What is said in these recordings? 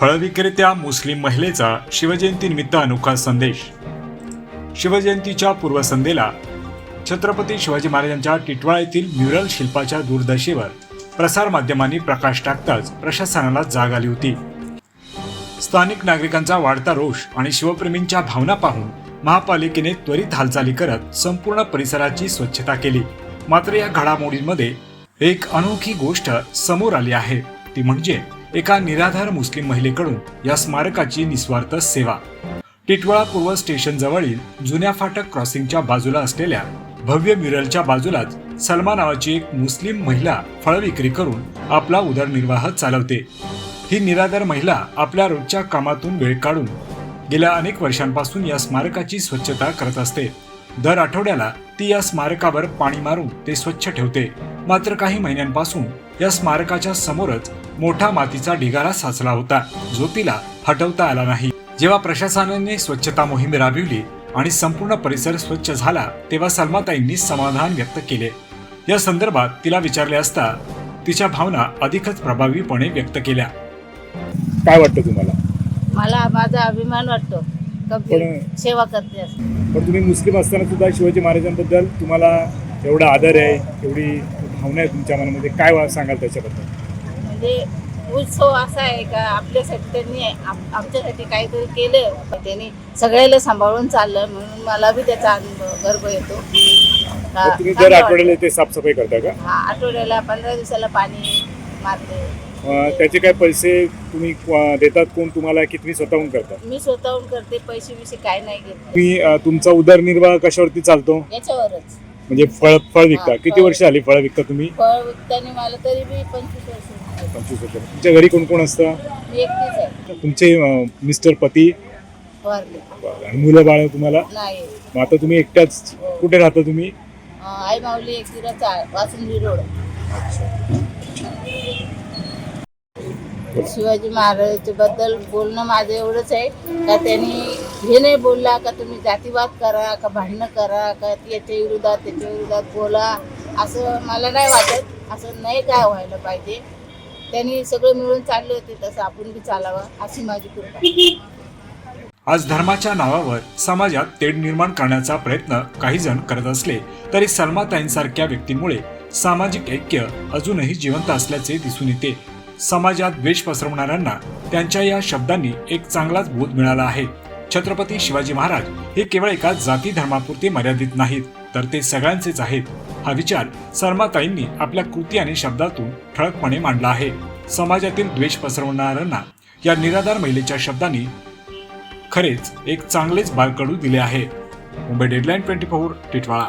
फळविक्रेत्या मुस्लिम महिलेचा शिवजयंतीनिमित्त अनोखा संदेश. शिवजयंतीच्या पूर्वसंध्येला छत्रपती शिवाजी महाराजांच्या टिटवाळा येथील म्युरल शिल्पाच्या दूरदर्शेवर प्रसारमाध्यमांनी प्रकाश टाकताच प्रशासनाला जाग आली होती. स्थानिक नागरिकांचा वाढता रोष आणि शिवप्रेमींच्या भावना पाहून महापालिकेने त्वरित हालचाली करत संपूर्ण परिसराची स्वच्छता केली. मात्र या घडामोडींमध्ये एक अनोखी गोष्ट समोर आली आहे. ती म्हणजे एका निराधार मुस्लिम महिलेकडून या स्मारकाची निस्वार्थ सेवा. टिटवाळा पूर्व स्टेशन जवळील जुन्या फाटक क्रॉसिंगच्या बाजूला असलेल्या भव्य म्युरलच्या बाजूलाच सलमा नावाची एक मुस्लिम महिला फळ विक्री करून आपला उदरनिर्वाह चालवते. ही निराधार महिला आपल्या रोजच्या कामातून वेळ काढून गेल्या अनेक वर्षांपासून या स्मारकाची स्वच्छता करत असते. दर आठवड्याला ती या स्मारकावर पाणी मारून ते स्वच्छ ठेवते. मात्र काही महिन्यांपासून या स्मारकाच्या समोरच मोठा मातीचा ढिगारा साचला होता. जो तिला हटवता आला नाही. जेव्हा प्रशासनाने स्वच्छता मोहीम राबविली आणि संपूर्ण परिसर स्वच्छ झाला तेव्हा सलमाताईंनी समाधान व्यक्त केले. या संदर्भात तिला विचारले असता तिच्या भावना अधिकच प्रभावीपणे व्यक्त केल्या. काय वाटतं तुम्हाला? मला माझा अभिमान वाटतो. कबीर सेवा करते असं. पण तुम्ही मुस्लिम असताना सुद्धा शिवाजी महाराजांबद्दल तुम्हाला एवढा आदर आहे एवढी भावना आहे तुमच्या मनामध्ये. काय वा- सांगाल त्याच्याबद्दल? म्हणजे उत्सव असा आहे का आपल्यासाठी त्यांनी आम- आमच्यासाठी काहीतरी केलं. त्यांनी सगळ्याला सांभाळून चाललं म्हणून मला बी त्याचा अनुभव गर्व येतो. तुम्ही दर आठवड्याला ते साफसफाई करता का. हा आठवड्याला पंधरा दिवसाला पाणी मारते. त्याचे काय पैसे तुम्ही देतात कोण? तुम्हाला की तुम्ही स्वतःहून करता? मी स्वतःहून करते पैसे बिसे काय नाही घेत. तुम्ही तुमचा उदरनिर्वाह कशावरती चालतो? याच्यावरच. म्हणजे फळ फळ विकता. हा, किती फळ. वर्ष आली फळ विकता तुम्ही? फळ विकताना मला तरी बी पंचवीस वर्ष झाली. पंचवीस वर्ष. तुमच्या घरी कोण कोण असतं? मी एकटीच आहे. तुमचे अं, मिस्टर पती? वारले. आणि मुलं बाळ तुम्हाला? नाही. मग आता तुम्ही एकट्याच कुठे राहता तुम्ही? अं, आई माऊली एकविरा चाळ वासुंदी रोड. शिवाजी महाराजाबद्दल बोलणं माझं एवढंच आहे. का त्यांनी हे नाही बोलला का तुम्ही जातीवाद करा का भांडणं करा का याच्या विरोधात त्याच्या विरोधात बोला असं मला नाही वाटत. असं नाही काय व्हायला पाहिजे? त्यांनी सगळं मिळून चालले होते तसं आपण बी चालावं अशी माझी कृपा आज धर्माच्या नावावर समाजात तेढ निर्माण करण्याचा प्रयत्न काही जण करत असले तरी सलमाताईंसारख्या व्यक्तींमुळे सामाजिक ऐक्य अजूनही जिवंत असल्याचे दिसून येते. समाजात द्वेष पसरवणाऱ्यांना त्यांच्या या शब्दांनी एक चांगलाच बोध मिळाला आहे. छत्रपती शिवाजी महाराज हे केवळ एका जाती धर्मापुरते मर्यादित नाहीत तर ते सगळ्यांचेच आहेत हा विचार सरमाताईंनी आपल्या कृती आणि शब्दातून ठळकपणे मांडला आहे. समाजातील द्वेष पसरवणाऱ्यांना या निराधार महिलेच्या शब्दांनी खरेच एक चांगलेच बालकडू दिले आहे. Mumbai deadline twenty four Titwala.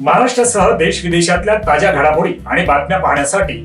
महाराष्ट्रासह देश विदेशातल्या ताज्या घडामोडी आणि बातम्या पाहण्यासाठी